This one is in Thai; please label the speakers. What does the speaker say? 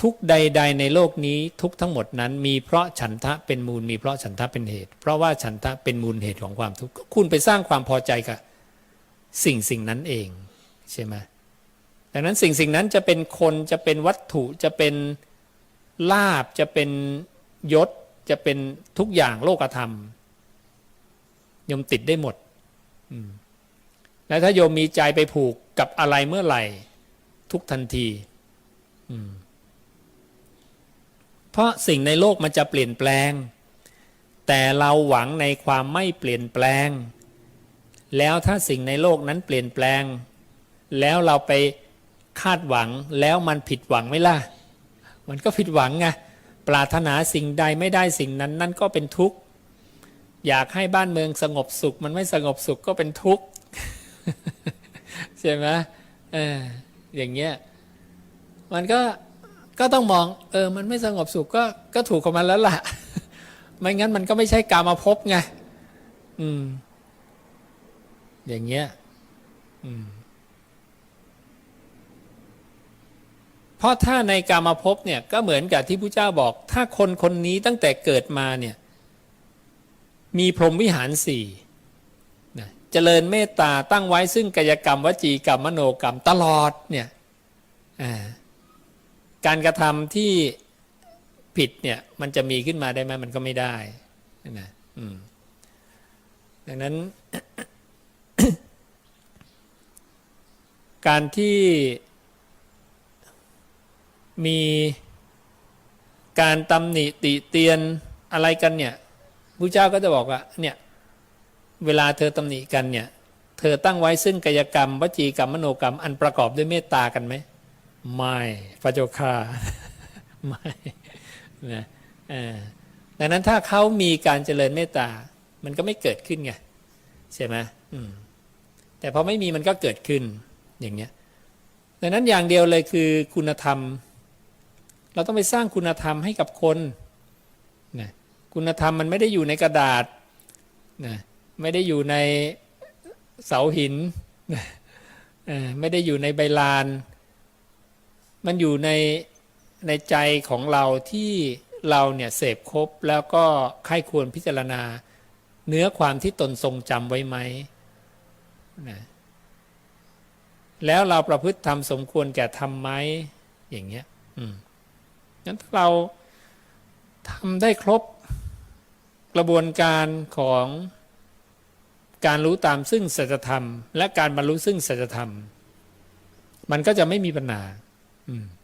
Speaker 1: ทุกใด ๆ ในโลกนี้ทุกทั้งหมดนั้นมีเพราะฉันทะเป็นมูลมีเพราะฉันทะเป็นเหตุ เพราะว่าฉันทะเป็นมูลเหตุของความทุกข์คุณไปสร้างความพอใจกับสิ่งสิ่งนั้นเองใช่ไหมดังนั้นสิ่งสิ่งนั้นจะเป็นคนจะเป็นวัตถุจะเป็นลาบจะเป็นยศจะเป็นทุกอย่างโลกธรรมโยมติดได้หมดแล้วถ้าโยมมีใจไปผูกกับอะไรเมื่อไหร่ ทุกทันที อืม เพราะสิ่งในโลกมันจะเปลี่ยนแปลง แต่เราหวังในความไม่เปลี่ยนแปลง แล้วถ้าสิ่งในโลกนั้นเปลี่ยนแปลง แล้วเราไปคาดหวังแล้วมันผิดหวังไหมล่ะ มันก็ผิดหวังไงปรารถนาสิ่งใดไม่ได้สิ่งนั้นนั่นก็เป็นทุกข์ อยากให้บ้านเมืองสงบสุข มันไม่สงบสุขก็เป็นทุกข์ใช่ไหมเอออย่างเงี้ยมันก็ ก็ต้องมอง เออ มันไม่สงบสุขก็ก็ถูกของมันแล้วล่ะ ไม่งั้นมันก็ไม่ใช่กามาพบไงอืม อย่างเงี้ยอืมเพราะถ้าในกามาพบเนี่ยก็เหมือนกับที่พระเจ้าบอก ถ้าคนคนนี้ตั้งแต่เกิดมาเนี่ย มีพรหมวิหารสี่นะเจริญเมตตาตั้งไว้ซึ่งกายกรรมวจีกรรมมโนกรรมตลอดเนี่ยอ่า การกระทำที่ผิดเนี่ยมันจะมีขึ้นมาได้ไหมมันก็ไม่ได้นะดังนั้น การที่มีการตำหนิติเตียนอะไรกันเนี่ยพระเจ้าก็จะบอกว่าเนี่ยเวลาเธอตำหนิกันเนี่ย เธอตั้งไว้ซึ่งกายกรรม วจีกรรมมโนกรรม อันประกอบด้วยเมตตากันไหม ไม่พระเจ้าค่ะไม่นะดังนั้นถ้าเขามีการเจริญเมตตา มันก็ไม่เกิดขึ้นไงใช่ไหมอืมแต่พอไม่มีมันก็เกิดขึ้นอย่างเงี้ยดังนั้นอย่างเดียวเลยคือคุณธรรม เราต้องไปสร้างคุณธรรมให้กับคนนะคุณธรรมมันไม่ได้อยู่ในกระดาษนะไม่ได้อยู่ในเสาหินนะไม่ได้อยู่ในใบลาน มันอยู่ในในใจของเราที่เราเนี่ยเสพครบแล้วก็ใครควรพิจารณา เนื้อความที่ตนทรงจำไว้ไหมนะแล้วเราประพฤติทำสมควรแก่ทำไหมอย่างเงี้ย อืมงั้นถ้าเราทำได้ครบกระบวนการของการรู้ตามซึ่งสัจธรรม และการบรรลุซึ่งสัจธรรม มันก็จะไม่มีปัญหา อืม